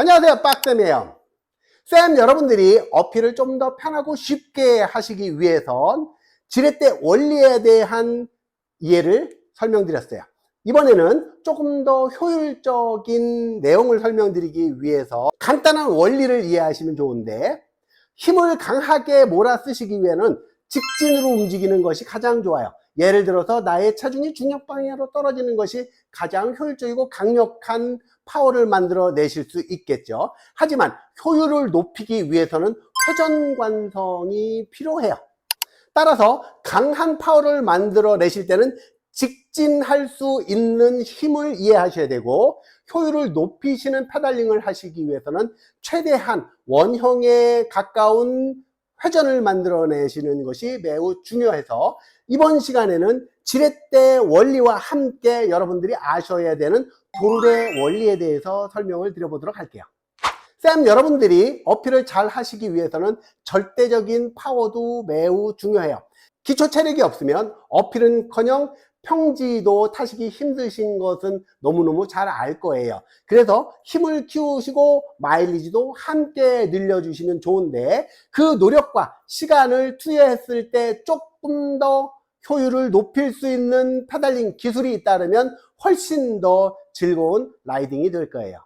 안녕하세요 빡쌤이에요. 쌤 여러분들이 어필을 좀 더 편하고 쉽게 하시기 위해선 지렛대 원리에 대한 이해를 설명드렸어요. 이번에는 조금 더 효율적인 내용을 설명드리기 위해서 간단한 원리를 이해하시면 좋은데 힘을 강하게 몰아 쓰시기 위해는 직진으로 움직이는 것이 가장 좋아요. 예를 들어서 나의 체중이 중력 방향으로 떨어지는 것이 가장 효율적이고 강력한 파워를 만들어 내실 수 있겠죠. 하지만 효율을 높이기 위해서는 회전관성이 필요해요. 따라서 강한 파워를 만들어 내실 때는 직진할 수 있는 힘을 이해하셔야 되고 효율을 높이시는 페달링을 하시기 위해서는 최대한 원형에 가까운 회전을 만들어내시는 것이 매우 중요해서 이번 시간에는 지렛대 원리와 함께 여러분들이 아셔야 되는 도르의 원리에 대해서 설명을 드려보도록 할게요. 쌤 여러분들이 어필을 잘 하시기 위해서는 절대적인 파워도 매우 중요해요. 기초 체력이 없으면 어필은커녕 평지도 타시기 힘드신 것은 너무너무 잘 알 거예요. 그래서 힘을 키우시고 마일리지도 함께 늘려주시면 좋은데 그 노력과 시간을 투여했을 때 조금 더 효율을 높일 수 있는 페달링 기술이 있다면 훨씬 더 즐거운 라이딩이 될 거예요.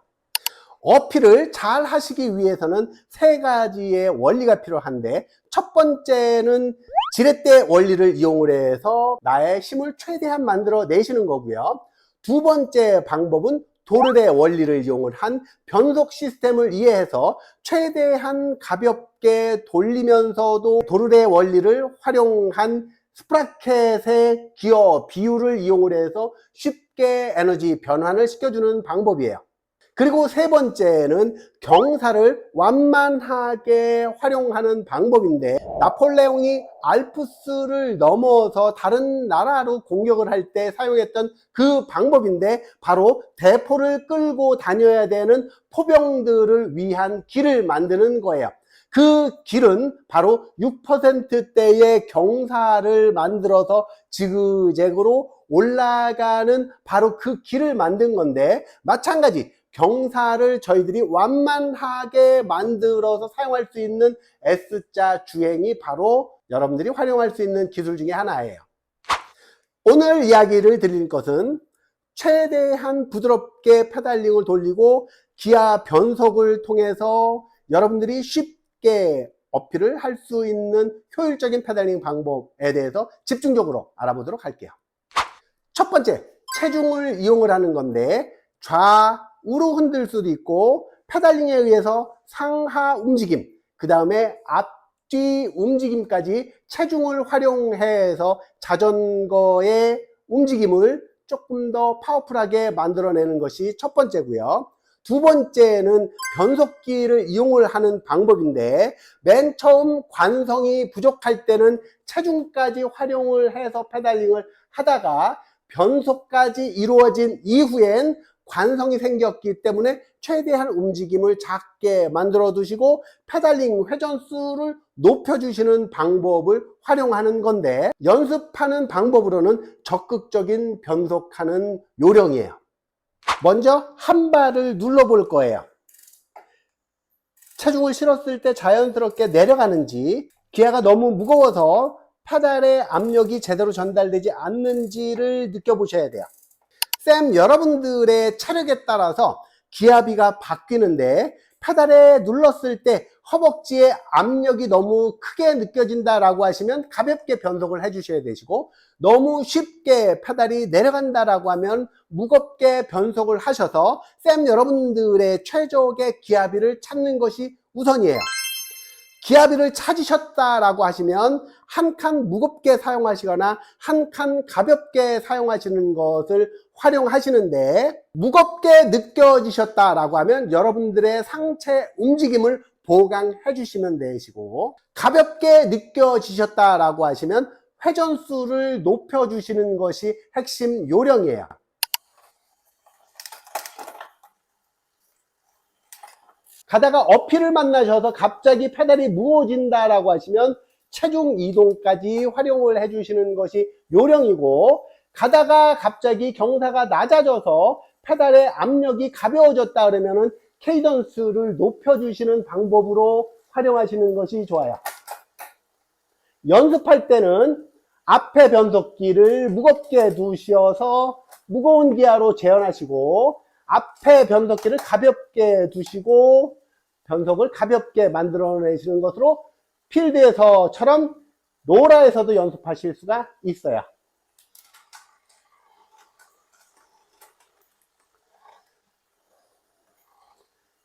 어필을 잘 하시기 위해서는 세 가지의 원리가 필요한데 첫 번째는 지렛대 원리를 이용을 해서 나의 힘을 최대한 만들어 내시는 거고요. 두 번째 방법은 도르의 원리를 이용을 한 변속 시스템을 이해해서 최대한 가볍게 돌리면서도 도르의 원리를 활용한 스프라켓의 기어 비율을 이용을 해서 쉽게 에너지 변환을 시켜주는 방법이에요. 그리고 세 번째는 경사를 완만하게 활용하는 방법인데 나폴레옹이 알프스를 넘어서 다른 나라로 공격을 할 때 사용했던 그 방법인데 바로 대포를 끌고 다녀야 되는 포병들을 위한 길을 만드는 거예요. 그 길은 바로 6%대의 경사를 만들어서 지그재그로 올라가는 바로 그 길을 만든 건데 마찬가지 경사를 저희들이 완만하게 만들어서 사용할 수 있는 S자 주행이 바로 여러분들이 활용할 수 있는 기술 중에 하나예요. 오늘 이야기를 드릴 것은 최대한 부드럽게 페달링을 돌리고 기아 변속을 통해서 여러분들이 쉽게 어필을 할 수 있는 효율적인 페달링 방법에 대해서 집중적으로 알아보도록 할게요. 첫 번째, 체중을 이용을 하는 건데 좌우로 흔들 수도 있고 페달링에 의해서 상하 움직임, 그 다음에 앞뒤 움직임까지 체중을 활용해서 자전거의 움직임을 조금 더 파워풀하게 만들어내는 것이 첫 번째고요. 두 번째는 변속기를 이용을 하는 방법인데 맨 처음 관성이 부족할 때는 체중까지 활용을 해서 페달링을 하다가 변속까지 이루어진 이후엔 관성이 생겼기 때문에 최대한 움직임을 작게 만들어 두시고 페달링 회전수를 높여 주시는 방법을 활용하는 건데 연습하는 방법으로는 적극적인 변속하는 요령이에요. 먼저 한 발을 눌러 볼 거예요. 체중을 실었을 때 자연스럽게 내려가는지 기아가 너무 무거워서 페달의 압력이 제대로 전달되지 않는지를 느껴보셔야 돼요. 쌤 여러분들의 체력에 따라서 기압비가 바뀌는데 페달에 눌렀을 때 허벅지에 압력이 너무 크게 느껴진다라고 하시면 가볍게 변속을 해주셔야 되시고 너무 쉽게 페달이 내려간다라고 하면 무겁게 변속을 하셔서 쌤 여러분들의 최적의 기압비를 찾는 것이 우선이에요. 기압비를 찾으셨다라고 하시면 한 칸 무겁게 사용하시거나 한 칸 가볍게 사용하시는 것을 활용하시는데 무겁게 느껴지셨다라고 하면 여러분들의 상체 움직임을 보강해 주시면 되시고 가볍게 느껴지셨다라고 하시면 회전수를 높여 주시는 것이 핵심 요령이에요. 가다가 어필을 만나셔서 갑자기 페달이 무거워진다라고 하시면 체중 이동까지 활용을 해주시는 것이 요령이고 가다가 갑자기 경사가 낮아져서 페달의 압력이 가벼워졌다 그러면은 케이던스를 높여주시는 방법으로 활용하시는 것이 좋아요. 연습할 때는 앞에 변속기를 무겁게 두셔서 무거운 기아로 재현하시고 앞에 변속기를 가볍게 두시고 변속을 가볍게 만들어내시는 것으로 필드에서처럼 노라에서도 연습하실 수가 있어요.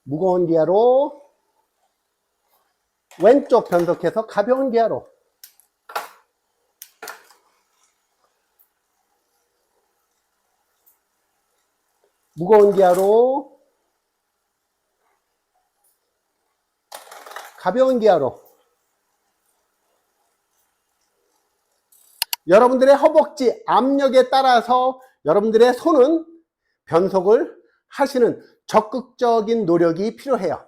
무거운 기아로 왼쪽 변속해서 가벼운 기아로. 무거운 기아로 가벼운 기아로. 여러분들의 허벅지 압력에 따라서 여러분들의 손은 변속을 하시는 적극적인 노력이 필요해요.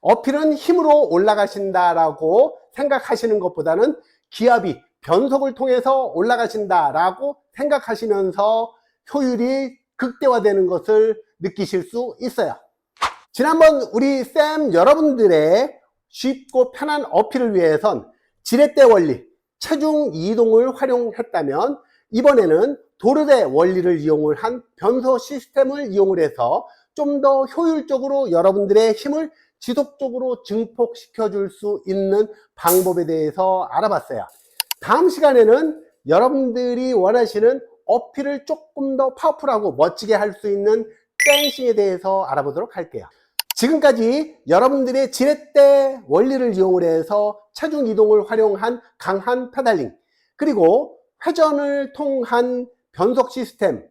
어필은 힘으로 올라가신다라고 생각하시는 것보다는 기압이 변속을 통해서 올라가신다라고 생각하시면서 효율이 극대화되는 것을 느끼실 수 있어요. 지난번 우리 쌤 여러분들의 쉽고 편한 어필을 위해선 지렛대 원리, 체중 이동을 활용했다면 이번에는 도르대 원리를 이용을 한 변소 시스템을 이용을 해서 좀 더 효율적으로 여러분들의 힘을 지속적으로 증폭시켜 줄 수 있는 방법에 대해서 알아봤어요. 다음 시간에는 여러분들이 원하시는 어필을 조금 더 파워풀하고 멋지게 할 수 있는 댄싱에 대해서 알아보도록 할게요. 지금까지 여러분들의 지렛대 원리를 이용을 해서 체중 이동을 활용한 강한 페달링 그리고 회전을 통한 변속 시스템을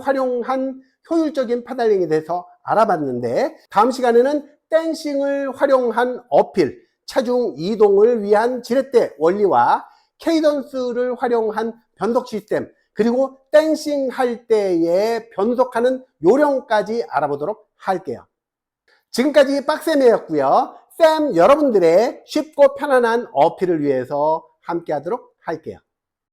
활용한 효율적인 페달링에 대해서 알아봤는데 다음 시간에는 댄싱을 활용한 어필, 체중 이동을 위한 지렛대 원리와 케이던스를 활용한 변속 시스템 그리고 댄싱 할 때의 변속하는 요령까지 알아보도록 할게요. 지금까지 빡쌤이었고요. 쌤 여러분들의 쉽고 편안한 어필을 위해서 함께 하도록 할게요.